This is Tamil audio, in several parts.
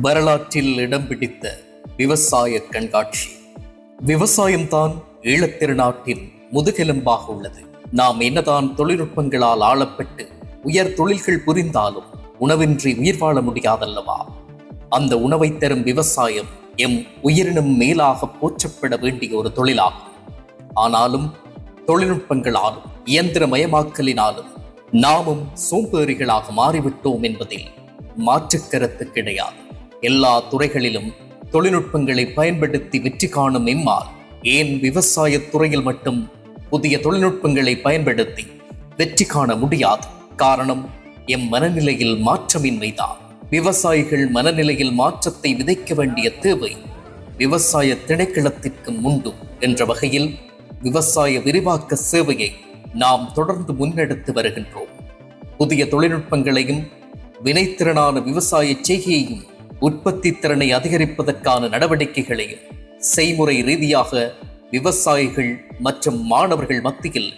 வரலாற்றில் இடம் பிடித்த விவசாய கண்காட்சி. விவசாயம்தான் ஈழத்திருநாட்டின் முதுகெலும்பாக உள்ளது. நாம் என்னதான் தொழில்நுட்பங்களால் ஆளப்பட்டு உயர் தொழில்கள் புரிந்தாலும் உணவின்றி உயிர் வாழ முடியாதல்லவா? அந்த உணவை தரும் விவசாயம் எம் உயிரினும் மேலாக போற்றப்பட வேண்டிய ஒரு தொழிலாகும். ஆனாலும் தொழில்நுட்பங்களாலும் இயந்திரமயமாக்கலினாலும் நாமும் சோம்பேறிகளாக மாறிவிட்டோம் என்பதில் மாற்றுக் கருத்து கிடையாது. எல்லா துறைகளிலும் தொழில்நுட்பங்களை பயன்படுத்தி வெற்றி காணும் இம்மால் ஏன் விவசாய துறையில் மட்டும் புதிய தொழில்நுட்பங்களை பயன்படுத்தி வெற்றி காண முடியாது? காரணம் எம் மனநிலையில் மாற்றமின்மைதான். விவசாயிகள் மனநிலையில் மாற்றத்தை விதைக்க வேண்டிய தேவை விவசாய திணைக்களத்திற்கு உண்டு என்ற வகையில் விவசாய விரிவாக்க சேவையை நாம் தொடர்ந்து முன்னெடுத்து வருகின்றோம். புதிய தொழில்நுட்பங்களையும் வினைத்திறனான விவசாய செய்கையையும் உற்பத்தி திறனை அதிகரிப்பதற்கான நடவடிக்கைகளையும் செய்முறை ரீதியாக விவசாயிகள் மற்றும் மாணவர்கள் மத்தியில்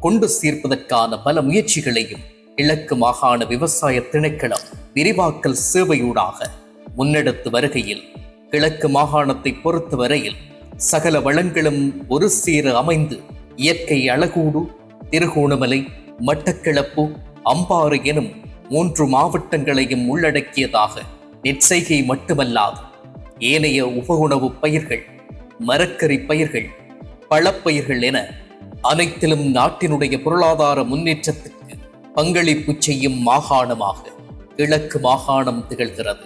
கொண்டு சேர்ப்பதற்கான பல முயற்சிகளையும் கிழக்கு மாகாண விவசாய திணைக்களம் விரிவாக்கல் சேவையூடாக முன்னெடுத்து வருகையில் கிழக்கு மாகாணத்தை பொறுத்தவரையில் சகல வளங்களும் ஒரு சீர அமைந்து இயற்கை அழகூடு திருகோணமலை மட்டக்கிளப்பு அம்பாறு எனும் மூன்று மாவட்டங்களையும் உள்ளடக்கியதாக நெற்செய்கை மட்டுமல்லாது ஏனைய உபகுணவு பயிர்கள் மரக்கறி பயிர்கள் பழப்பயிர்கள் என அனைத்திலும் நாட்டினுடைய பொருளாதார முன்னேற்றத்திற்கு பங்களிப்பு செய்யும் மாகாணமாக கிழக்கு மாகாணம் திகழ்கிறது.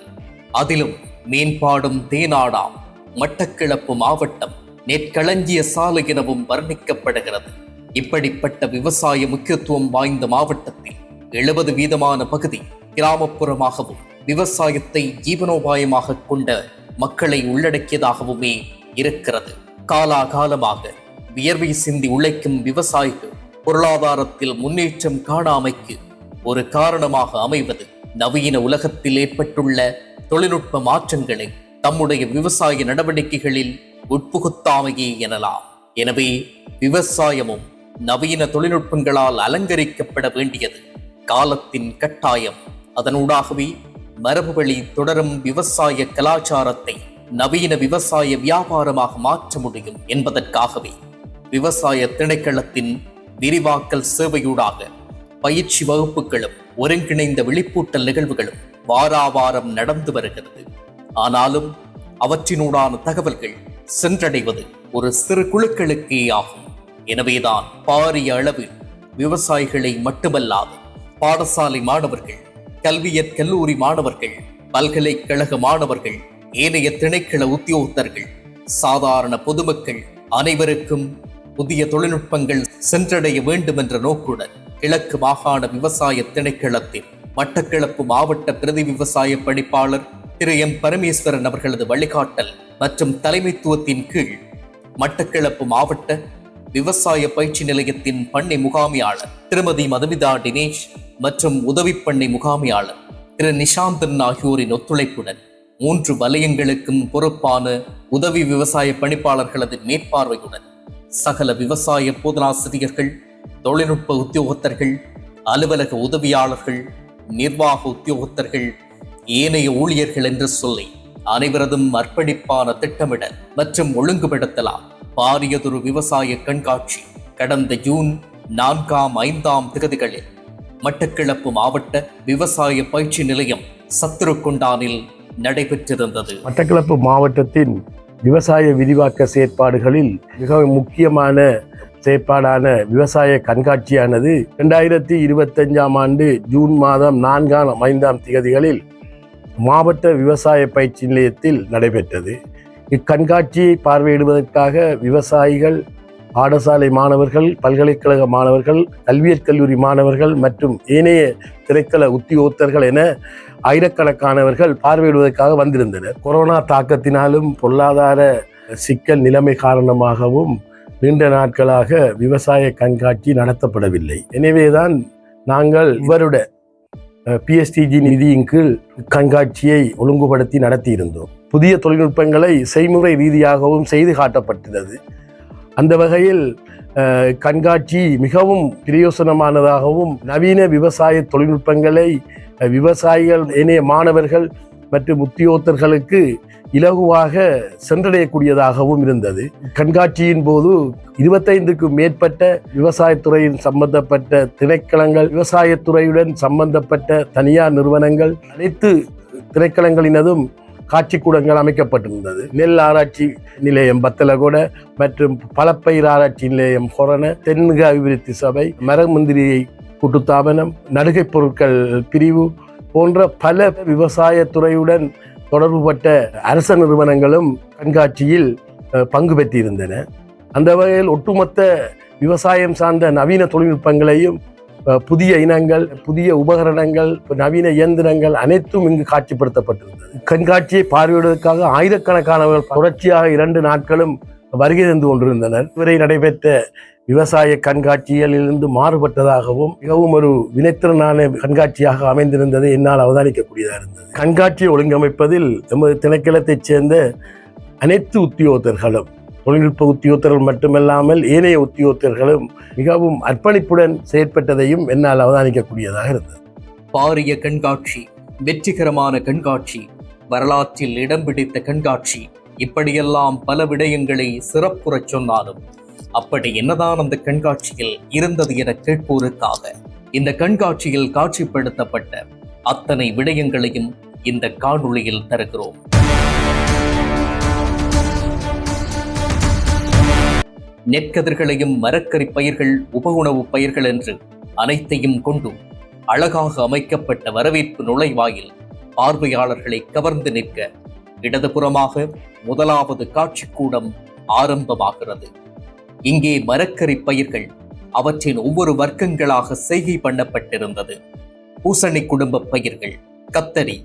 அதிலும் மேம்பாடும் தேனாடாம் மட்டக்கிளப்பு மாவட்டம் நெற்களஞ்சிய சாலை எனவும் வர்ணிக்கப்படுகிறது. இப்படிப்பட்ட விவசாய முக்கியத்துவம் வாய்ந்த மாவட்டத்தில் எழுபது வீதமான பகுதி கிராமப்புறமாகவும் விவசாயத்தை ஜீவனோபாயமாக கொண்ட மக்களை உள்ளடக்கியதாகவுமே இருக்கிறது. காலாகாலமாக வியர்வை சிந்தி உழைக்கும் விவசாயிகள் பொருளாதாரத்தில் முன்னேற்றம் காணாமைக்கு ஒரு காரணமாக அமைவது நவீன உலகத்தில் ஏற்பட்டுள்ள தொழில்நுட்ப மாற்றங்களை தம்முடைய விவசாய நடவடிக்கைகளில் உட்புகுத்தாமையே எனலாம். எனவே விவசாயமும் நவீன தொழில்நுட்பங்களால் அலங்கரிக்கப்பட வேண்டியது காலத்தின் கட்டாயம். அதனூடாகவே மரபுவழி தொடரும் விவசாய கலாச்சாரத்தை நவீன விவசாய வியாபாரமாக மாற்ற முடியும் என்பதற்காகவே விவசாய திணைக்களத்தின் விரிவாக்கல் சேவையூடாக பயிற்சி வகுப்புகளும் ஒருங்கிணைந்த விழிப்பூட்டல் நிகழ்வுகளும் வாராவாரம் நடந்து வருகிறது. ஆனாலும் அவற்றினூடான தகவல்கள் சென்றடைவது ஒரு சிறு குழுக்களுக்கே ஆகும். எனவேதான் பாரிய அளவில் விவசாயிகளை மட்டுமல்லாது பாடசாலை மாணவர்கள் கல்வியற் கல்லூரி மாணவர்கள் பல்கலைக்கழக மாணவர்கள் ஏனைய திணைக்கள உத்தியோகத்தர்கள் சாதாரண பொதுமக்கள் அனைவருக்கும் புதிய தொழில்நுட்பங்கள் சென்றடைய வேண்டும் என்ற நோக்குடன் கிழக்கு மாகாண விவசாய திணைக்களத்தின் மட்டக்கிளப்பு மாவட்ட பிரதி விவசாய பணிப்பாளர் திரு. எம். பரமேஸ்வரன் அவர்களது வழிகாட்டல் மற்றும் தலைமைத்துவத்தின் கீழ் மட்டக்கிளப்பு மாவட்ட விவசாய பயிற்சி நிலையத்தின் பண்ணை முகாமியாளர் திருமதி மதுமிதா தினேஷ் மற்றும் உதவி பண்ணை முகாமியாளர் திரு நிஷாந்தன் ஆகியோரின் ஒத்துழைப்புடன் மூன்று வலயங்களுக்கும் பொறுப்பான உதவி விவசாய பணிப்பாளர்களது மேற்பார்வையுடன் சகல விவசாய போதனாசிரியர்கள் தொழில்நுட்ப உத்தியோகத்தர்கள் அலுவலக உதவியாளர்கள் நிர்வாக உத்தியோகத்தர்கள் ஏனைய ஊழியர்கள் என்று சொல்லி அனைவரதும் அர்ப்பணிப்பான திட்டமிடல் மற்றும் ஒழுங்குபடுத்தலாம் பாரியதொரு விவசாய கண்காட்சி கடந்த ஜூன் நான்காம் ஐந்தாம் திகதிகளில் மட்டக்கிளப்பு மாவட்ட விவசாய பயிற்சி நிலையம் சத்துருக்குண்டானில் நடைபெற்றிருந்தது. மட்டக்களப்பு மாவட்டத்தின் விவசாய விரிவாக்க செயற்பாடுகளில் மிக முக்கியமான செயற்பாடான விவசாய கண்காட்சியானது இரண்டாயிரத்தி இருபத்தஞ்சாம் ஆண்டு ஜூன் மாதம் நான்காம் ஐந்தாம் திகதிகளில் மாவட்ட விவசாய பயிற்சி நிலையத்தில் நடைபெற்றது. இக்கண்காட்சியை பார்வையிடுவதற்காக விவசாயிகள் பாடசாலை மாணவர்கள் பல்கலைக்கழக மாணவர்கள் கல்வியற் கல்லூரி மாணவர்கள் மற்றும் ஏனைய திரைக்கள உத்தியோகத்தர்கள் என ஆயிரக்கணக்கானவர்கள் பார்வையிடுவதற்காக வந்திருந்தனர். கொரோனா தாக்கத்தினாலும் பொருளாதார சிக்கல் நிலைமை காரணமாகவும் நீண்ட நாட்களாக விவசாய கண்காட்சி நடத்தப்படவில்லை. எனவேதான் நாங்கள் இவருட பிஎஸ்டிஜி நிதியின் கீழ் கண்காட்சியை ஒழுங்குபடுத்தி நடத்தியிருந்தோம். புதிய தொழில்நுட்பங்களை செய்முறை ரீதியாகவும் செய்து காட்டப்பட்டுள்ளது அந்த வகையில் கண்காட்சி மிகவும் பிரயோசனமானதாகவும் நவீன விவசாய தொழில்நுட்பங்களை விவசாயிகள் ஏனைய மாணவர்கள் மற்றும் உத்தியோகத்தர்களுக்கு இலகுவாக சென்றடையக்கூடியதாகவும் இருந்தது. கண்காட்சியின் போது இருபத்தைந்துக்கும் மேற்பட்ட விவசாயத்துறையின் சம்பந்தப்பட்ட திணைக்களங்கள் விவசாயத்துறையுடன் சம்பந்தப்பட்ட தனியார் நிறுவனங்கள் அனைத்து திணைக்களங்களினதும் காட்சிக்கூடங்கள் அமைக்கப்பட்டிருந்தது. நெல் ஆராய்ச்சி நிலையம் பத்தலகொட மற்றும் பலப்பயிர் ஆராய்ச்சி நிலையம் கொரோன தென்மிக அபிவிருத்தி சபை மரமுந்திரியை கூட்டுத்தாபனம் நடுகைப் பொருட்கள் பிரிவு போன்ற பல விவசாயத்துறையுடன் தொடர்புபட்ட அரச நிறுவனங்களும் கண்காட்சியில் பங்கு பெற்றிருந்தன. அந்த வகையில் ஒட்டுமொத்த விவசாயம் சார்ந்த நவீன தொழில்நுட்பங்களையும் புதிய இனங்கள் புதிய உபகரணங்கள் நவீன இயந்திரங்கள் அனைத்தும் இங்கு காட்சிப்படுத்தப்பட்டிருந்தது. கண்காட்சியை பார்வையிடுவதற்காக ஆயிரக்கணக்கானவர்கள் தொடர்ச்சியாக இரண்டு நாட்களும் வருகை தந்து கொண்டிருந்தனர். இதுவரை நடைபெற்ற விவசாய கண்காட்சிகளிலிருந்து மாறுபட்டதாகவும் மிகவும் ஒரு வினைத்திறனான கண்காட்சியாக அமைந்திருந்ததை என்னால் அவதானிக்கக்கூடியதாக இருந்தது. கண்காட்சியை ஒழுங்கமைப்பதில் எமது திணைக்களத்தைச் சேர்ந்த அனைத்து உத்தியோகத்தர்களும் தொழில்நுட்ப உத்தியோகத்தர்கள் மட்டுமல்லாமல் ஏனைய உத்தியோகத்தர்களும் மிகவும் அர்ப்பணிப்புடன் செயற்பட்டதையும் என்னால் அவதானிக்கக்கூடியதாக இருந்தது. பாரிய கண்காட்சி வெற்றிகரமான கண்காட்சி வரலாற்றில் இடம் பிடித்த கண்காட்சி இப்படியெல்லாம் பல விடயங்களை சிறப்புறச் சொன்னாலும் அப்படி என்னதான் அந்த கண்காட்சியில் இருந்தது என கேட்போருக்காக இந்த கண்காட்சியில் காட்சிப்படுத்தப்பட்ட அத்தனை விடயங்களையும் இந்த காணொளியில் தருகிறோம். நெற்கதிர்களையும் மரக்கறி பயிர்கள் உப உணவுப் பயிர்கள் என்று அனைத்தையும் கொண்டு அழகாக அமைக்கப்பட்ட வரவேற்பு நுழைவாயில் பார்வையாளர்களை கவர்ந்து நிற்க இடதுபுறமாக முதலாவது காட்சிக்கூடம் ஆரம்பமாகிறது. இங்கே மரக்கறி பயிர்கள் அவற்றின் ஒவ்வொரு வர்க்கங்களாக செய்கை பண்ணப்பட்டிருந்தது. பூசணி குடும்ப பயிர்கள் கத்தரி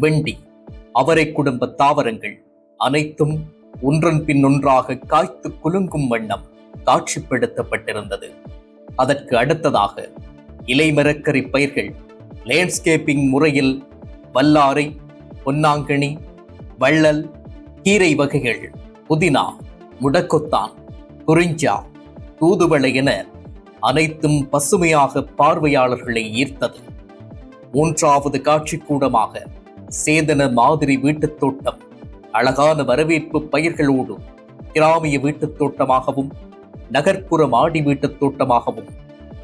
வெண்டி அவரை குடும்ப தாவரங்கள் அனைத்தும் ஒன்றன் பின் ஒன்றாக காய்த்து குலுங்கும் வண்ணம் காட்சிப்படுத்தப்பட்டிருந்தது. அதற்கு அடுத்ததாக இலைமரக்கறி பயிர்கள் லேண்ட்ஸ்கேப்பிங் முறையில் வல்லாரை பொன்னாங்கனி வள்ளல் கீரை வகைகள் புதினா முடக்கொத்தான் குறிஞ்சா தூதுவளை என அனைத்தும் பசுமையாக பார்வையாளர்களை ஈர்த்தது. மூன்றாவது காட்சிக்கூடமாக சேதன மாதிரி வீட்டுத் தோட்டம் அழகான வரவேற்பு பயிர்களோடு கிராமிய வீட்டுத் தோட்டமாகவும் நகர்ப்புற மாடி வீட்டுத் தோட்டமாகவும்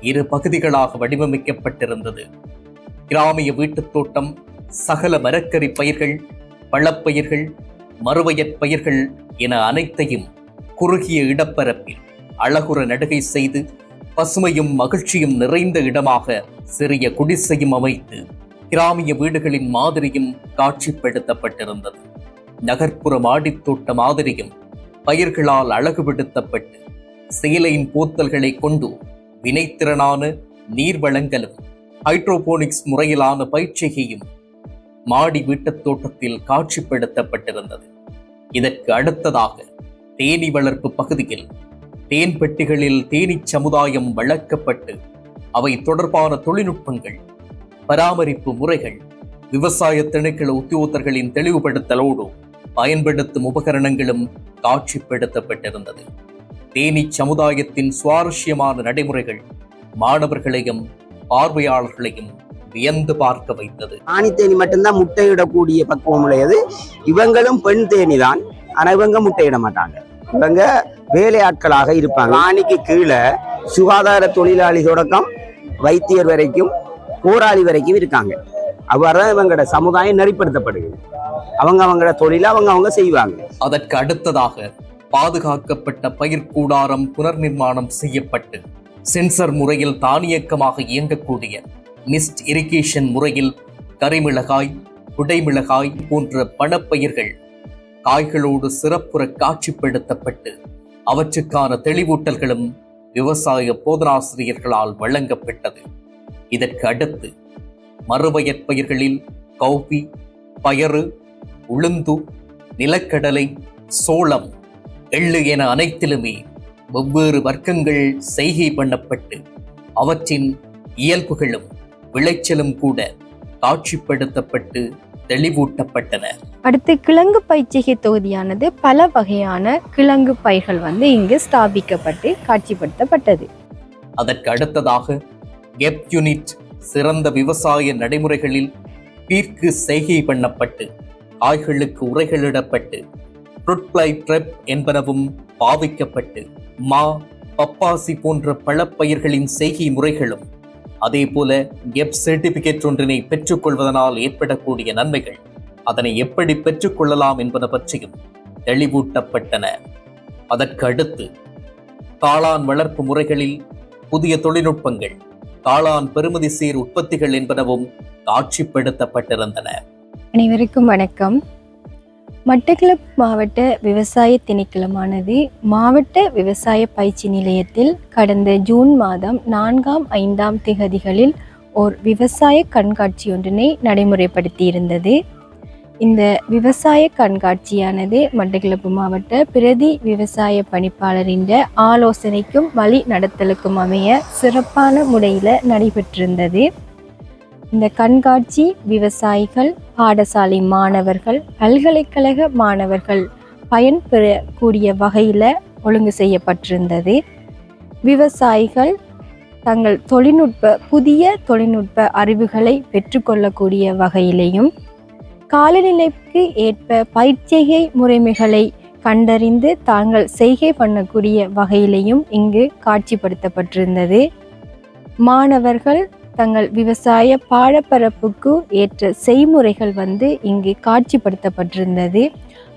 இரு பகுதிகளாக வடிவமைக்கப்பட்டிருந்தது. கிராமிய வீட்டுத் தோட்டம் சகல மரக்கறி பயிர்கள் பழப்பயிர்கள் மறுவயற் பயிர்கள் என அனைத்தையும் குறுகிய இடப்பரப்பில் அழகுற நடுகை செய்து பசுமையும் மகிழ்ச்சியும் நிறைந்த இடமாக சிறிய குடிசையும் அமைத்து கிராமிய வீடுகளின் மாதிரியும் காட்சிப்படுத்தப்பட்டிருந்தது. நகர்ப்புற மாடித்தோட்ட மாதிரியும் பயிர்களால் அழகுபடுத்தப்பட்டு சேலையின் போத்தல்களை கொண்டு வினைத்திறனான நீர் வளங்களும் ஹைட்ரோபோனிக்ஸ் முறையிலான பயிற்சிகையும் மாடி வீட்டுத் தோட்டத்தில் காட்சிப்படுத்தப்பட்டிருந்தது. இதற்கு அடுத்ததாக தேனி வளர்ப்பு பகுதியில் தேன் பெட்டிகளில் தேனீச் சமுதாயம் வளர்க்கப்பட்டு அவை தொடர்பான தொழில்நுட்பங்கள் பராமரிப்பு முறைகள் விவசாய திணைக்கள உத்தியோகத்தர்களின் தெளிவுபடுத்தலோடு பயன்படுத்தும் உபகரணங்களும் காட்சிப்படுத்தப்பட்டிருந்தது. தேனி சமுதாயத்தின் சுவாரஸ்யமான நடைமுறைகள் மாணவர்களையும் பார்வையாளர்களையும் வியந்து பார்க்க வைத்தது. ஆணி தேனி மட்டும்தான் முட்டையிடக்கூடிய பக்குவம் உடையது. இவங்களும் பெண் தேனி தான். ஆனா இவங்க முட்டையிட மாட்டாங்க. இவங்க வேலையாட்களாக இருப்பாங்க. ஆணிக்கு கீழே சுகாதார தொழிலாளி தொடக்கம் வைத்தியர் வரைக்கும் போராளி வரைக்கும் இருக்காங்க. அவ்வாறு இவங்களோட சமுதாயம் நெறிப்படுத்தப்படுகிறது. அவங்க அவங்களோட தொழிலை அவங்க அவங்க செய்வாங்க. அதற்கு அடுத்ததாக பாதுகாக்கப்பட்ட பயிர் கூடாரம் புனர்நிர்மாணம் செய்யப்பட்டு சென்சர் முறையில் தானியக்கமாக இயங்கக்கூடிய மிஸ்ட் இரிகேஷன் முறையில் கரிமிளகாய் குடைமிளகாய் போன்ற பணப்பயிர்கள் காய்களோடு சிறப்புற காட்சிப்படுத்தப்பட்டு அவற்றுக்கான தெளிவூட்டல்களும் விவசாய போதனாசிரியர்களால் வழங்கப்பட்டது. இதற்கு அடுத்து மறுவயற்பயிர்களில் கௌபி பயறு உளுந்து நிலக்கடலை சோளம் எள்ளு என அனைத்திலுமே வெவ்வேறு வர்க்கங்கள் செய்கை பண்ணப்பட்டு அவற்றின் இயல்புகளும் விளைச்சலும் கூட காட்சிப்படுத்தப்பட்டு தெளிவூட்டப்பட்டன. அடுத்து கிழங்கு பயிற்சிகை தொகுதியானது பல வகையான கிழங்கு பயிர்கள் வந்து இங்கு ஸ்தாபிக்கப்பட்டு காட்சிப்படுத்தப்பட்டது. அதற்கு அடுத்ததாக கெப் யூனிட் சிறந்த விவசாய நடைமுறைகளில் பீர்க்கு செய்கை பண்ணப்பட்டு காய்களுக்கு உரைகளிடப்பட்டு ஃப்ரூட்ஃப்ளை ட்ரெப் என்பனவும் பாவிக்கப்பட்டு மா பப்பாசி போன்ற பழப்பயிர்களின் செய்கை முறைகளும் அதேபோல எப் சர்டிபிகேட் ஒன்றினை பெற்றுக்கொள்வதனால் ஏற்படக்கூடிய நன்மைகள் அதனை எப்படி பெற்றுக்கொள்ளலாம் என்பன பற்றியும் தெளிவூட்டப்பட்டன. அதற்கடுத்து காளான் வளர்ப்பு முறைகளில் புதிய தொழில்நுட்பங்கள் காளான் பெருமதி சீர் உற்பத்திகள் என்பனவும் காட்சிப்படுத்தப்பட்டிருந்தன. அனைவருக்கும் வணக்கம். மட்டக்களப்பு மாவட்ட விவசாய திணைக்களமானது மாவட்ட விவசாய பயிற்சி நிலையத்தில் கடந்த ஜூன் மாதம் நான்காம் ஐந்தாம் திகதிகளில் ஓர் விவசாய கண்காட்சி ஒன்றினை நடைமுறைப்படுத்தியிருந்தது. இந்த விவசாய கண்காட்சியானது மட்டக்களப்பு மாவட்ட பிரதி விவசாய பணிப்பாளரின் ஆலோசனைக்கும் வழி நடத்தலுக்கும் அமைய சிறப்பான முறையில் நடைபெற்றிருந்தது. இந்த கண்காட்சி விவசாயிகள் பாடசாலை மாணவர்கள் பல்கலைக்கழக மாணவர்கள் பயன்பெறக்கூடிய வகையில் ஒழுங்கு செய்யப்பட்டிருந்தது. விவசாயிகள் தங்கள் தொழில்நுட்ப புதிய தொழில்நுட்ப அறிவுகளை பெற்றுக்கொள்ளக்கூடிய வகையிலையும் காலநிலைக்கு ஏற்ப பயிற்சிகை முறைமைகளை கண்டறிந்து தாங்கள் செய்கை பண்ணக்கூடிய வகையிலையும் இங்கு காட்சிப்படுத்தப்பட்டிருந்தது. மாணவர்கள் தங்கள் விவசாய பாடப்பரப்புக்கு ஏற்ற செய்முறைகள் வந்து இங்கு காட்சிப்படுத்தப்பட்டிருந்தது.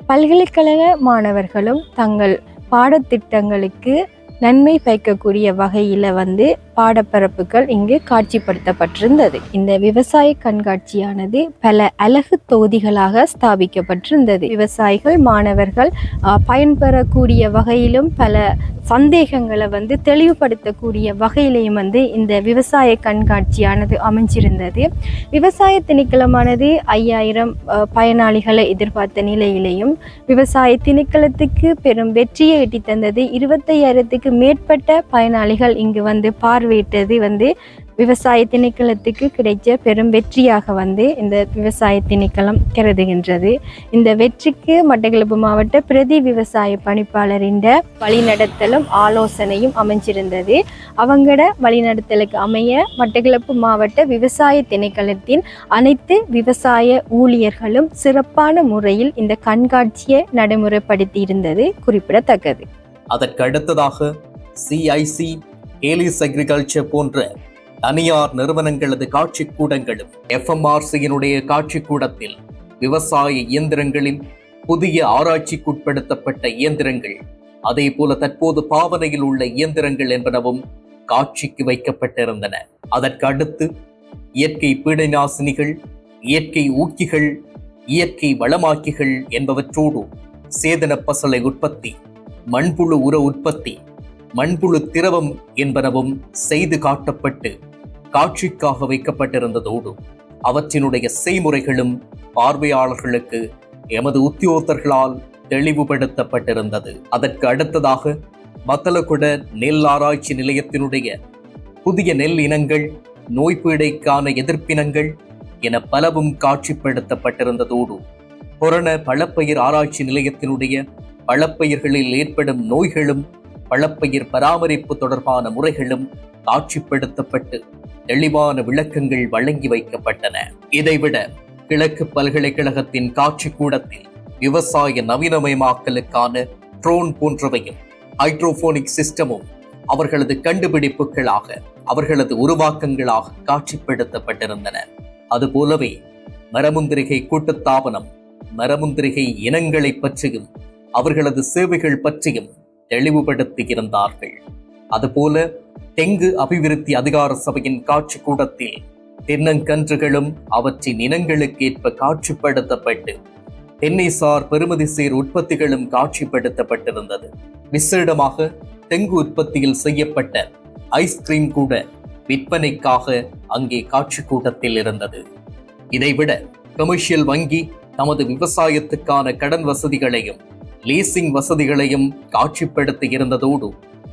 பல்கலைக்கழக மாணவர்களும் தங்கள் பாடத்திட்டங்களுக்கு நன்மை பயக்கக்கூடிய வகையில் வந்து பாடப்பரப்புகள் இங்கு காட்சிப்படுத்தப்பட்டிருந்தது. இந்த விவசாய கண்காட்சியானது பல அழகு தொகுதிகளாக ஸ்தாபிக்கப்பட்டிருந்தது. விவசாயிகள் மாணவர்கள் பயன்பெறக்கூடிய வகையிலும் பல சந்தேகங்களை வந்து தெளிவுபடுத்தக்கூடிய வகையிலையும் வந்து இந்த விவசாய கண்காட்சியானது அமைஞ்சிருந்தது. விவசாய திணைக்களமானது ஐயாயிரம் பயனாளிகளை எதிர்பார்த்த நிலையிலையும் விவசாய திணைக்களத்துக்கு பெரும் வெற்றியை எட்டி தந்தது இருபத்தையாயிரத்துக்கு மேற்பட்ட பயனாளிகள் இங்கு வந்து பார்வையிட்டது வந்து விவசாய திணைக்களத்துக்கு கிடைச்ச பெரும் வெற்றியாக வந்து இந்த விவசாய திணைக்களம் கருதுகின்றது. இந்த வெற்றிக்கு மட்டக்களப்பு மாவட்ட பிரதி விவசாய பணிப்பாளரின் வழிநடத்தலும் ஆலோசனையும் அமைஞ்சிருந்தது. அவங்களோட வழிநடத்தலுக்கு அமைய மட்டக்களப்பு மாவட்ட விவசாய திணைக்களத்தின் அனைத்து விவசாய ஊழியர்களும் சிறப்பான முறையில் இந்த கண்காட்சியை நடைமுறைப்படுத்தி இருந்தது குறிப்பிடத்தக்கது அதற்கு அடுத்ததாக சிஐசி ஏலிஸ் அக்ரிகல்ச்சர் போன்ற தனியார் நிறுவனங்களது காட்சி கூடங்களும் எஃப்எம்ஆர்சியினுடைய காட்சி கூடத்தில் விவசாய இயந்திரங்களில் புதிய ஆராய்ச்சிக்குட்படுத்தப்பட்ட இயந்திரங்கள் அதே போல தற்போது பாவனையில் உள்ள இயந்திரங்கள் என்பனவும் காட்சிக்கு வைக்கப்பட்டிருந்தன. அதற்கு அடுத்து இயற்கை பீடநாசினிகள் இயற்கை ஊக்கிகள் இயற்கை வளமாக்கிகள் என்பவற்றோடு சேதன பசலை உற்பத்தி மண்புழு உர உற்பத்தி மண்புழு திரவம் என்பனவும் செய்து காட்டப்பட்டு காட்சிக்காக வைக்கப்பட்டிருந்ததோடு அவற்றினுடைய செய்முறைகளும் பார்வையாளர்களுக்கு எமது உத்தியோகத்தர்களால் தெளிவுபடுத்தப்பட்டிருந்தது. அதற்கு அடுத்ததாக மத்தலகுட நெல் ஆராய்ச்சி நிலையத்தினுடைய புதிய நெல் இனங்கள் நோய்பீடைக்கான எதிர்ப்பினங்கள் என பலவும் காட்சிப்படுத்தப்பட்டிருந்ததோடு புரண பழப்பயிர் ஆராய்ச்சி நிலையத்தினுடைய பழப்பயிர்களில் ஏற்படும் நோய்களும் பழப்பயிர் பராமரிப்பு தொடர்பான முறைகளும் காட்சிப்படுத்தப்பட்டு தெளிவான விளக்கங்கள் வழங்கி வைக்கப்பட்டன. இதைவிட கிழக்கு பல்கலைக்கழகத்தின் காட்சி கூடத்தில் விவசாய நவீனமயமாக்கலுக்கான ட்ரோன் போன்றவையும் ஹைட்ரோபோனிக் சிஸ்டமும் அவர்களது கண்டுபிடிப்புகளாக அவர்களது உருவாக்கங்களாக காட்சிப்படுத்தப்பட்டிருந்தன. அதுபோலவே மரமுந்திரிகை கூட்டுத்தாபனம் மரமுந்திரிகை இனங்களை பற்றியும் அவர்களது சேவைகள் பற்றியும் தெளிவுபடுத்தியிருந்தார்கள். அதுபோல தெங்கு அபிவிருத்தி அதிகார சபையின் காட்சி கூடத்தில் தென்னங்கன்றுகளும் அவற்றின் இனங்களுக்கேற்ப காட்சிப்படுத்தப்பட்டு தென்னைசார் பெருமதி சேர் உற்பத்திகளும் காட்சிப்படுத்தப்பட்டிருந்தது. விசேடமாக தெங்கு உற்பத்தியில் செய்யப்பட்ட ஐஸ்கிரீம் கூட விற்பனைக்காக அங்கே காட்சி கூட்டத்தில் இருந்தது. இதைவிட கமர்ஷியல் வங்கி தமது விவசாயத்துக்கான கடன் வசதிகளையும் லீசிங் வசதிகளையும் காட்சிப்படுத்தி இருந்ததோடு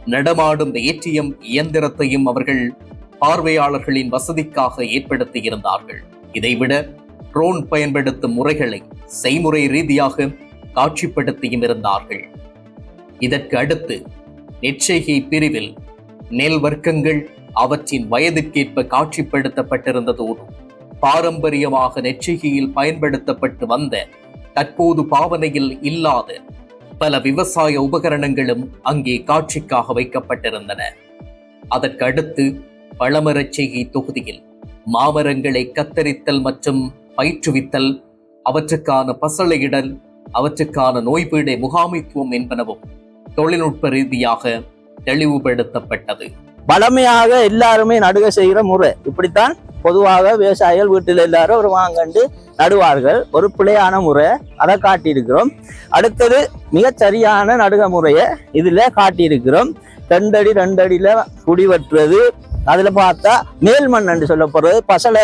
நடமாடும் ஏடிஎம் இயந்திரத்தையும் அவர்கள் பார்வையாளர்களின் வசதிக்காக ஏற்படுத்தியிருந்தார்கள். இதைவிட ட்ரோன் பயன்படுத்தும் முறைகளை செய்முறை ரீதியாக காட்சிப்படுத்தியும் இருந்தார்கள். இதற்கு அடுத்து நெற்செய்கை பிரிவில் நெல் வர்க்கங்கள் அவற்றின் வயதுக்கேற்ப காட்சிப்படுத்தப்பட்டிருந்ததோடு பாரம்பரியமாக நெற்றிகையில் பயன்படுத்தப்பட்டு வந்த தற்போது பாவனையில் இல்லாத பல விவசாய உபகரணங்களும் அங்கே காட்சிக்காக வைக்கப்பட்டிருந்தன. அதற்கு அடுத்து பழமரச்செய்கை தொகுதியில் மாமரங்களை கத்தரித்தல் மற்றும் பயிற்றுவித்தல் அவற்றுக்கான பசளையிடல் அவற்றுக்கான நோய்பீடை முகாமைத்துவம் என்பனவும் தொழில்நுட்ப ரீதியாக தெளிவுபடுத்தப்பட்டது. வளமையாக எல்லாருமே நடுக செய்கிற முறை. இப்படித்தான் பொதுவாக விவசாயிகள் வீட்டில் எல்லாரும் ஒரு வாங்கண்டு நடுவார்கள். ஒரு பிழையான முறை அதை காட்டியிருக்கிறோம். அடுத்தது மிகச்சரியான நடுக முறையை இதில் காட்டியிருக்கிறோம். ரெண்டடி ரெண்டடியில் குடி வெட்டுறது. அதில் பார்த்தா மேல் மண் என்று சொல்லப்படுறது. பசலை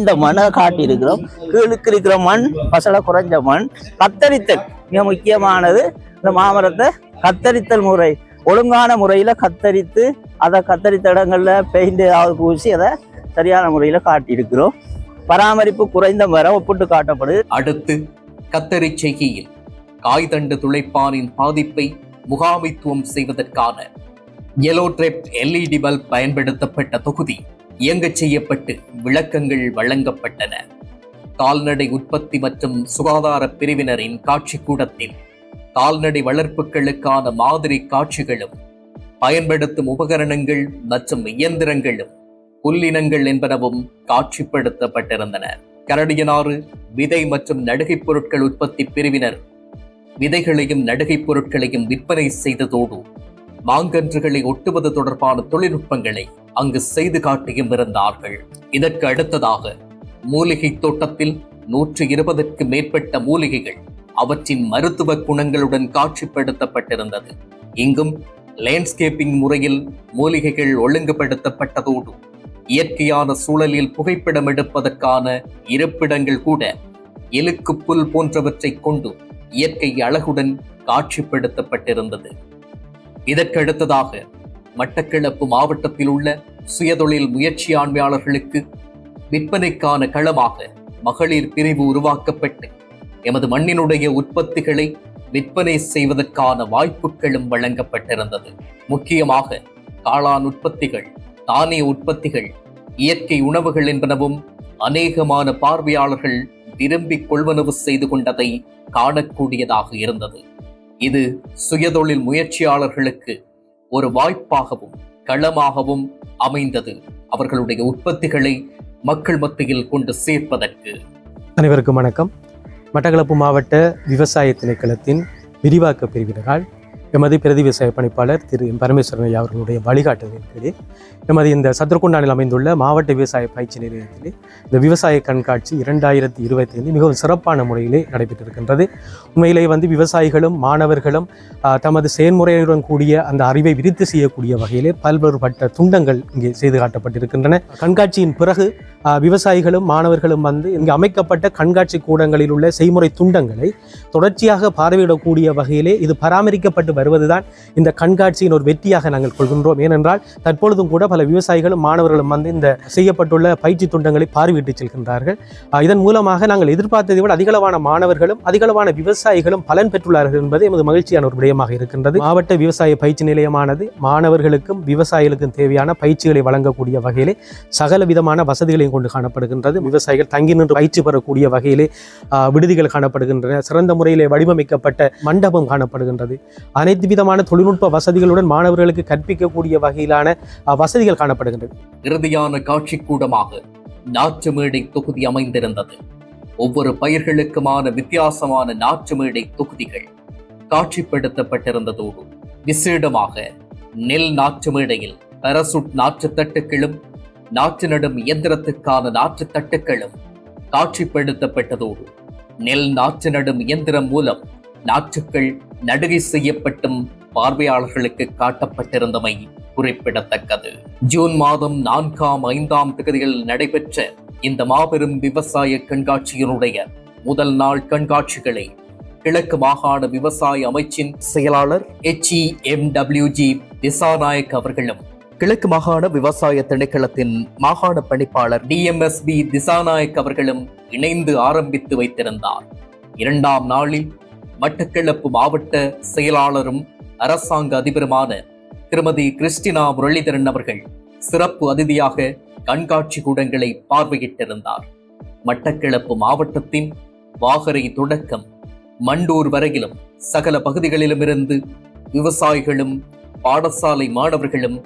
இந்த மண்ணை காட்டியிருக்கிறோம். கீழுக்கு இருக்கிற மண் பசலை குறைஞ்ச மண். கத்தரித்தல் மிக முக்கியமானது. இந்த மாமரத்தை கத்தரித்தல் முறை ஒழுங்கான முறையில் கத்தரித்து அதை கத்தரித்த இடங்களில் பெயிண்ட் ஏதாவது பூசி அதை சரியான முறையில் காட்டியிருக்கிறோம். பராமரிப்பு குறைந்த மரம் ஒப்பிட்டு காட்டப்படுது. அடுத்து கத்தரி செய்கையில் காய்தண்டு துளைப்பானின் பாதிப்பை முகாமைத்துவம் செய்வதற்கான எலோ ட்ரெப் எல்இடி பல்ப் பயன்படுத்தப்பட்ட தொகுதி இயங்கச் செய்யப்பட்டு விளக்கங்கள் வழங்கப்பட்டன. கால்நடை உற்பத்தி மற்றும் சுகாதார பிரிவினரின் காட்சி கூடத்தில் கால்நடை வளர்ப்புகளுக்கான மாதிரி காட்சிகளும் பயன்படுத்தும் உபகரணங்கள் மற்றும் இயந்திரங்களும் புல்லினங்கள் என்பனவும் காட்சிப்படுத்தப்பட்டிருந்தன. கரடியனாறு விதை மற்றும் நடுகைப் பொருட்கள் உற்பத்தி பிரிவினர் விதைகளையும் நடுகைப் பொருட்களையும் விற்பனை செய்ததோடு மாங்கன்றுகளை ஒட்டுவது தொடர்பான தொழில்நுட்பங்களை அங்கு செய்து காட்டியும் இருந்தார்கள். இதற்கு அடுத்ததாக மூலிகை தோட்டத்தில் நூற்று இருபதற்கு மேற்பட்ட மூலிகைகள் அவற்றின் மருத்துவ குணங்களுடன் காட்சிப்படுத்தப்பட்டிருந்தது. இங்கும் லேண்ட்ஸ்கேப்பிங் முறையில் மூலிகைகள் ஒழுங்குபடுத்தப்பட்டதோடு இயற்கையான சூழலில் புகைப்படம் எடுப்பதற்கான இருப்பிடங்கள் கூட எலுக்கு புல் போன்றவற்றை கொண்டு இயற்கை அழகுடன் காட்சிப்படுத்தப்பட்டிருந்தது. இதற்கு அடுத்ததாக மட்டக்களப்பு மாவட்டத்தில் உள்ள சுயதொழில் முயற்சியாண்மையாளர்களுக்கு விற்பனைக்கான களமாக மகளிர் பிரிவு உருவாக்கப்பட்டு எமது மண்ணினுடைய உற்பத்திகளை விற்பனை செய்வதற்கான வாய்ப்புகளும் வழங்கப்பட்டிருந்தது. முக்கியமாக காளான் உற்பத்திகள் தானிய உற்பத்திகள் இயற்கை உணவுகள் என்பனவும் அநேகமான பார்வையாளர்கள் விரும்பி கொள்வனவு செய்து கொண்டதை காணக்கூடியதாக இருந்தது. இது சுயதொழில் முயற்சியாளர்களுக்கு ஒரு வாய்ப்பாகவும் களமாகவும் அமைந்தது. அவர்களுடைய உற்பத்திகளை மக்கள் மத்தியில் கொண்டு சேர்ப்பதற்கு. அனைவருக்கும் வணக்கம். மட்டக்களப்பு மாவட்ட விவசாய திணைக்களத்தின் விரிவாக்க பிரிவினரால் எமது பிரதி விவசாய பணிப்பாளர் திரு பரமேஸ்வரன் ஐயா அவர்களுடைய வழிகாட்டுதலின்படி எமது இந்த சத்ருகுண்டானில் அமைந்துள்ள மாவட்ட விவசாய பயிற்சி நிலையத்திலே இந்த விவசாய கண்காட்சி இரண்டாயிரத்தி இருபத்தி ஐந்து மிகவும் சிறப்பான முறையிலே நடைபெற்றிருக்கின்றது. உண்மையிலே வந்து விவசாயிகளும் மாணவர்களும் தமது செயல்முறையுடன் கூடிய அந்த அறிவை விருத்தி செய்யக்கூடிய வகையிலே பல்வேறுபட்ட துண்டங்கள் இங்கே செய்து காட்டப்பட்டிருக்கின்றன. கண்காட்சியின் பிறகு விவசாயிகளும் மாணவர்களும் வந்து இங்கு அமைக்கப்பட்ட கண்காட்சி கூடங்களில் உள்ள செய்முறை துண்டங்களை தொடர்ச்சியாக பார்வையிடக்கூடிய வகையிலே இது பராமரிக்கப்பட்டு வருவதுதான் இந்த கண்காட்சியின் ஒரு வெற்றியாக நாங்கள் கொள்கின்றோம். ஏனென்றால் தற்பொழுதும் கூட பல விவசாயிகளும் மாணவர்களும் வந்து இந்த செய்யப்பட்டுள்ள பயிற்சி துண்டங்களை பார்வையிட்டு செல்கின்றார்கள். இதன் மூலமாக நாங்கள் எதிர்பார்த்ததை விட அதிகளவான மாணவர்களும் அதிகளவான விவசாயிகளும் பலன் பெற்றுள்ளார்கள் என்பது எமது மகிழ்ச்சியான ஒரு விடயமாக இருக்கின்றது. மாவட்ட விவசாய பயிற்சி நிலையமானது மாணவர்களுக்கும் விவசாயிகளுக்கும் தேவையான பயிற்சிகளை வழங்கக்கூடிய வகையிலே சகல விதமான வசதிகளையும் கொண்டு காணப்படுகின்றது. விவசாயிகள் தங்கி நின்று பயிற்சி பெறக்கூடிய வகையிலே விடுதிகள் காணப்படுகின்றன. சிறந்த முறையிலே வடிவமைக்கப்பட்ட மண்டபம் காணப்படுகின்றது. அனைத்து அனைத்து விதமான தொழில்நுட்ப வசதிகளுடன் மாணவர்களுக்கு கற்பிக்கக்கூடிய வகையிலான வசதிகள் காணப்படுகின்றன இறுதியான காட்சி கூடமாக நாற்று மேடை தொகுதி அமைந்திருந்தது. ஒவ்வொரு பயிர்களுக்குமான வித்தியாசமான நாற்று மேடை தொகுதிகள் காட்சிப்படுத்தப்பட்டிருந்ததோடு விசேடமாக நெல் நாற்று மேடையில் பரசுட் நாற்று தட்டுக்களும் நாற்று நடும் இயந்திரத்துக்கான நாற்று தட்டுக்களும் காட்சிப்படுத்தப்பட்டதோடு நெல் நாற்று நடும் இயந்திரம் மூலம் நாற்றுக்கள் நடுகை செய்யப்பட்டும் பார்வையாளர்களுக்கு காட்டப்பட்டிருந்தமை குறிப்பிடத்தக்கது. ஜூன் மாதம் நான்காம் ஐந்தாம் தேதியில் நடைபெற்ற இந்த மாபெரும் விவசாய கண்காட்சியினுடைய முதல் நாள் கண்காட்சிகளை கிழக்கு மாகாண விவசாய அமைச்சின் செயலாளர் H E M W G Dissanayake அவர்களும் கிழக்கு மாகாண விவசாய திணைக்களத்தின் மாகாண பணிப்பாளர் டிஎம்எஸ்பி திசாநாயக் அவர்களும் இணைந்து ஆரம்பித்து வைத்திருந்தார். இரண்டாம் நாளில் மட்டக்கிழப்பு மாவட்ட செயலாளரும் அரசாங்க அதிபருமான திருமதி கிறிஸ்டினா முரளிதரன் அவர்கள் சிறப்பு அதிதியாக கண்காட்சி கூடங்களை பார்வையிட்டிருந்தார். மட்டக்கிழப்பு மாவட்டத்தின் வாகரை தொடக்கம் மண்டூர் வரையிலும் சகல பகுதிகளிலும் இருந்து விவசாயிகளும் பாடசாலை மாணவர்களும்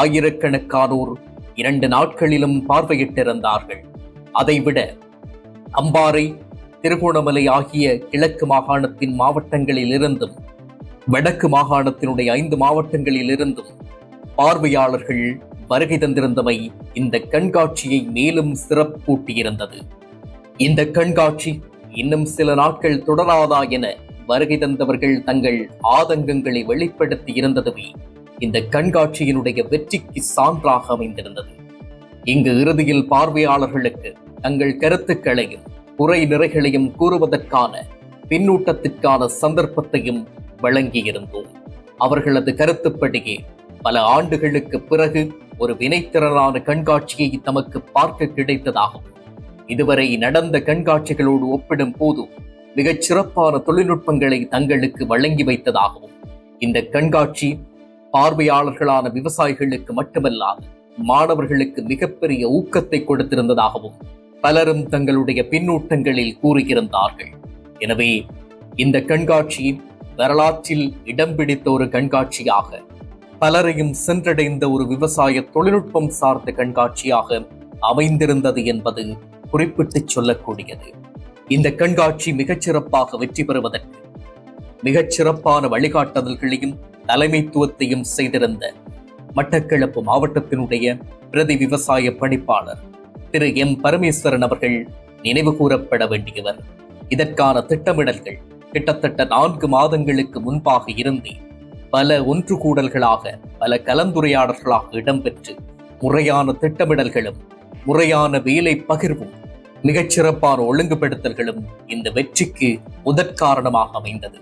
ஆயிரக்கணக்கானோர் இரண்டு நாட்களிலும் பார்வையிட்டிருந்தார்கள். அதைவிட அம்பாறை திருகோணமலை ஆகிய கிழக்கு மாகாணத்தின் மாவட்டங்களில் இருந்தும் வடக்கு மாகாணத்தினுடைய ஐந்து மாவட்டங்களில் இருந்தும் பார்வையாளர்கள் வருகை தந்திருந்தமை இந்த கண்காட்சியை மேலும் சிறப்பூட்டியிருந்தது. இந்த கண்காட்சி இன்னும் சில நாட்கள் தொடராதா என வருகை தந்தவர்கள் தங்கள் ஆதங்கங்களை வெளிப்படுத்தி இருந்ததுமே இந்த கண்காட்சியினுடைய வெற்றிக்கு சான்றாக அமைந்திருந்தது. இங்கு இறுதியில் பார்வையாளர்களுக்கு தங்கள் கருத்துக்களையும் குறை நிறைகளையும் கூறுவதற்கான பின்னூட்டத்திற்கான சந்தர்ப்பத்தையும் வழங்கியிருந்தோம். அவர்களது கருத்துப்படியே பல ஆண்டுகளுக்கு பிறகு ஒரு வினைத்திறனான கண்காட்சியை தமக்கு பார்க்க கிடைத்ததாகவும் இதுவரை நடந்த கண்காட்சிகளோடு ஒப்பிடும் போது மிகச் சிறப்பான தொழில்நுட்பங்களை தங்களுக்கு வழங்கி வைத்ததாகவும் இந்த கண்காட்சி பார்வையாளர்களான விவசாயிகளுக்கு மட்டுமல்லாது மாணவர்களுக்கு மிகப்பெரிய ஊக்கத்தை கொடுத்திருந்ததாகவும் பலரும் தங்களுடைய பின்னூட்டங்களில் கூறியிருந்தார்கள் எனவே இந்த கண்காட்சி வரலாற்றில் இடம் பிடித்த ஒரு கண்காட்சியாக பலரையும் சென்றடைந்த ஒரு விவசாய தொழில்நுட்பம் சார்ந்த கண்காட்சியாக அமைந்திருந்தது என்பது குறிப்பிட்டுச் சொல்லக்கூடியது. இந்த கண்காட்சி மிகச்சிறப்பாக வெற்றி பெறுவதற்கு மிகச் சிறப்பான வழிகாட்டுதல்களையும் தலைமைத்துவத்தையும் செய்திருந்த மட்டக்களப்பு மாவட்டத்தினுடைய பிரதி விவசாய பணிப்பாளர் திரு எம். பரமேஸ்வரன் அவர்கள் நினைவு கூறப்பட வேண்டியவர். இதற்கான திட்டமிடல்கள் கிட்டத்தட்ட நான்கு மாதங்களுக்கு முன்பாக இருந்தே பல ஒன்று கூடல்களாக பல கலந்துரையாடல்களாக இடம்பெற்று முறையான திட்டமிடல்களும் முறையான வேலை பகிர்வும் மிகச்சிறப்பான ஒழுங்குபடுத்தல்களும் இந்த வெற்றிக்கு முதற்காரணமாக அமைந்தது.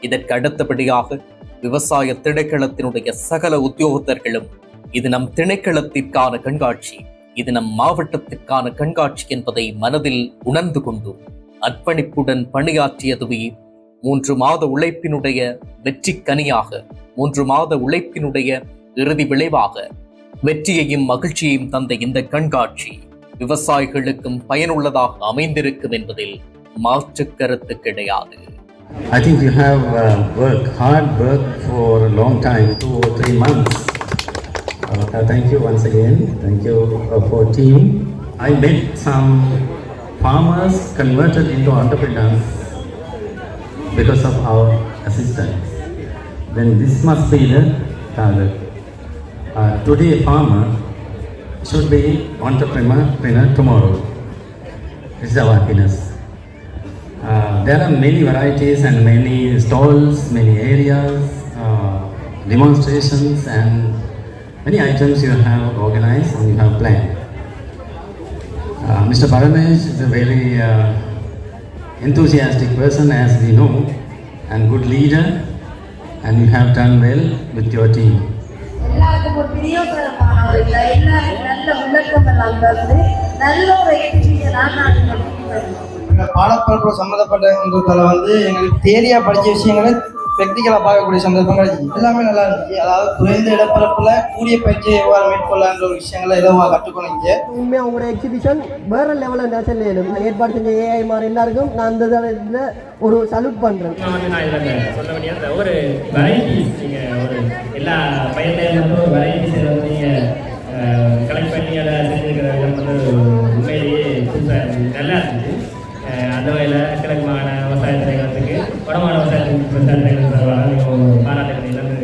இதற்கு அடுத்தபடியாக விவசாய திணைக்களத்தினுடைய சகல உத்தியோகத்தர்களும் இது நம் திணைக்களத்திற்கான கண்காட்சி இது நம் மாவட்டத்திற்கான கண்காட்சி என்பதை மனதில் உணர்ந்து கொண்டு அர்ப்பணிப்புடன் பணியாற்றியதுவே மூன்று மாத உழைப்பினுடைய வெற்றி கனியாக மூன்று மாத உழைப்பினுடைய இறுதி விளைவாக வெற்றியையும் மகிழ்ச்சியையும் தந்த இந்த கண்காட்சி விவசாயிகளுக்கும் பயனுள்ளதாக அமைந்திருக்கும் என்பதில் மாற்று கருத்து கிடையாது I think you have uh, worked, hard work for a long time, two or three months. Uh, thank you once again. Thank you uh, for team. I met some farmers converted into entrepreneurs because of our assistance. Then this must be the target. Uh, today a farmer should be entrepreneur tomorrow. Is our happiness. Uh, there are many varieties and many stalls, many areas, uh, demonstrations, and many items you have organized and you have planned. Uh, Mr. Paramesh is a very uh, enthusiastic person, as we know, and good leader, and you have done well with your team. எல்லாருக்கும் ஒரு பிரியபரமானவர்கள் எல்லாரும் நல்ல விளக்கம் எல்லாம் தந்து நல்ல ஒரு பாடப்பரப்பு சம்மந்தப்பட்டதுல வந்து எங்களுக்கு தேரியா படிச்ச விஷயங்களை ப்ராக்டிக்கலாக பார்க்கக்கூடிய சந்தர்ப்பங்கள். எல்லாமே நல்லா இருந்துச்சு. அதாவது குறைந்த இடப்பரப்புல கூடிய பயிற்சியை எவ்வாறு மேற்கொள்ளன்ற ஒரு விஷயங்களை ஏதோ கற்றுக்கொண்டீங்க உண்மையாக உங்களோட எக்ஸிபிஷன் வேற லெவலில் தான் செல்லும் ஏற்பாடு செஞ்ச ஏஐ மாதிரி எல்லாருக்கும் நான் அந்த இதில் ஒரு சல்யூட் பண்ணுறேன் வந்து நான் இதில் சொல்ல வேண்டிய அந்த ஒரு வெரைட்டிஸ் நீங்கள் ஒரு எல்லா பயிர்லேருந்து ஒரு வெரைட்டிஸ் வந்து நீங்கள் கலெக்ட் பண்ணி அதை செஞ்சுருக்கிற வந்து உண்மையிலேயே புதுசாக இருந்துச்சு நல்லா இருந்துச்சு. அந்த வகையில் கிழக்கு மாகாண விவசாய திணைக்களத்துக்கு வடமாகாண விவசாய விவசாய திணைக்களம் சார்பாக நீங்கள் பாராட்டுகளை எல்லாமே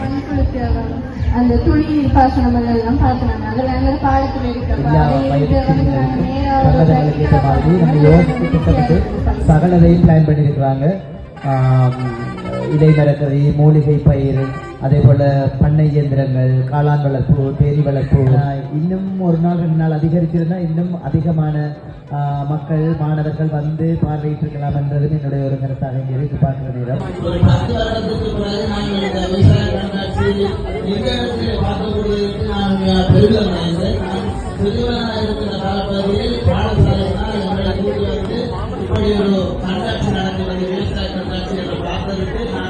பண்புக்கு துணி பாசனம். எல்லாம் பார்க்கணும் அதில் எங்கள் பாடத்தில் திட்டமிட்டு சகலதையும் பிளான் பண்ணியிருக்கிறாங்க ஆம், இலைமரக்கறி மூலிகை பயிர் அதே போல் பண்ணை இயந்திரங்கள் காளான் வளர்ப்பு தேனி வளர்ப்பு. இன்னும் ஒரு நாள் ரெண்டு நாள் அதிகரிச்சிருந்தா இன்னும் அதிகமான மக்கள் மாணவர்கள் வந்து பார்வையிட்டிருக்கலாம் என்றதும் என்னுடைய ஒரு கருத்தாக இங்கே எதிர்பார்க்கிற நேரம். நேரத்தில் அவங்க பார்க்கிறதுக்கு நான் மிகவும் சந்தோஷப்படுறேன் உண்மையிலே இந்த இடத்துல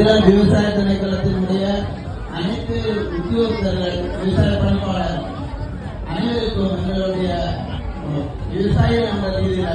இதில் விவசாய திணைக்களத்தினுடைய அனைத்து உத்தியோகத்தர்கள் விவசாய பணிப்பாளர் அனைவருக்கும் எங்களுடைய அஹ், விவசாயிகள் என்ற ரீதியில்